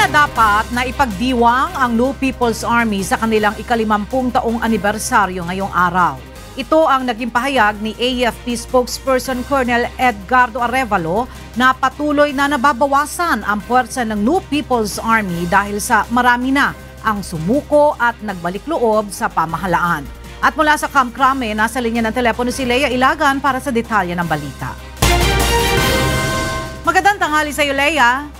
na dapat na ipagdiwang ang New People's Army sa kanilang ikalimampung taong anibersaryo ngayong araw. Ito ang naging pahayag ni AFP spokesperson Colonel Edgardo Arevalo na patuloy na nababawasan ang puwersa ng New People's Army dahil sa marami na ang sumuko at nagbalik loob sa pamahalaan. At mula sa Camp Crame, nasa linya ng telepono si Leia Ilagan para sa detalye ng balita. Magandang tanghali sa iyo, Leia.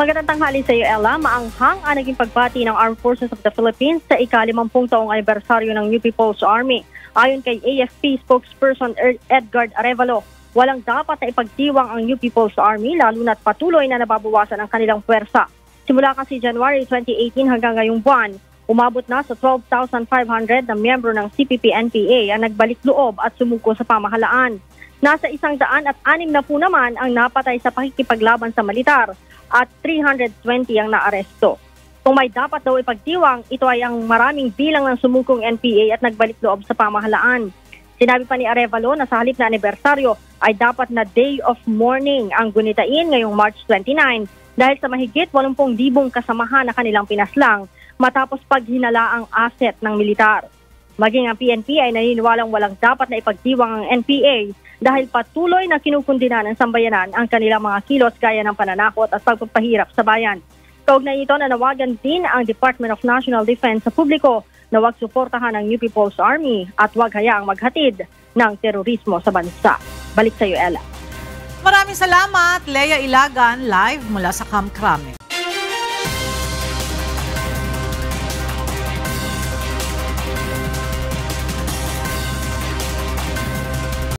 Magandang tanghali sa iyo, Ella. Maanghang ang naging pagbati ng Armed Forces of the Philippines sa ikalimampung taong anibersaryo ng New People's Army. Ayon kay AFP spokesperson Er- Edgar Arevalo, walang dapat na ipagdiwang ang New People's Army lalo na't patuloy na nababawasan ang kanilang puwersa. Simula kasi January 2018 hanggang ngayong buwan, umabot na sa 12,500 na miyembro ng CPP-NPA ang nagbalik loob at sumuko sa pamahalaan. Nasa isang daan at anim na po naman ang napatay sa pakikipaglaban sa militar at 320 ang naaresto. Kung may dapat daw ipagdiwang, ito ay ang maraming bilang ng sumukong NPA at nagbalik loob sa pamahalaan. Sinabi pa ni Arevalo na sa halip na anibersaryo ay dapat na day of mourning ang gunitain ngayong March 29 dahil sa mahigit 80,000 kasamahan na kanilang pinaslang matapos paghinala ang asset ng militar. Maging ang PNP ay naniniwalang walang dapat na ipagdiwang ang NPA dahil patuloy na kinukundina ng sambayanan ang kanilang mga kilos gaya ng pananakot at pagpapahirap sa bayan. Kaugnay nito nanawagan din ang Department of National Defense sa publiko na huwag suportahan ang New People's Army at huwag hayaang maghatid ng terorismo sa bansa. Balik sa iyo, Ella. Maraming salamat, Leia Ilagan, live mula sa Camp Crame.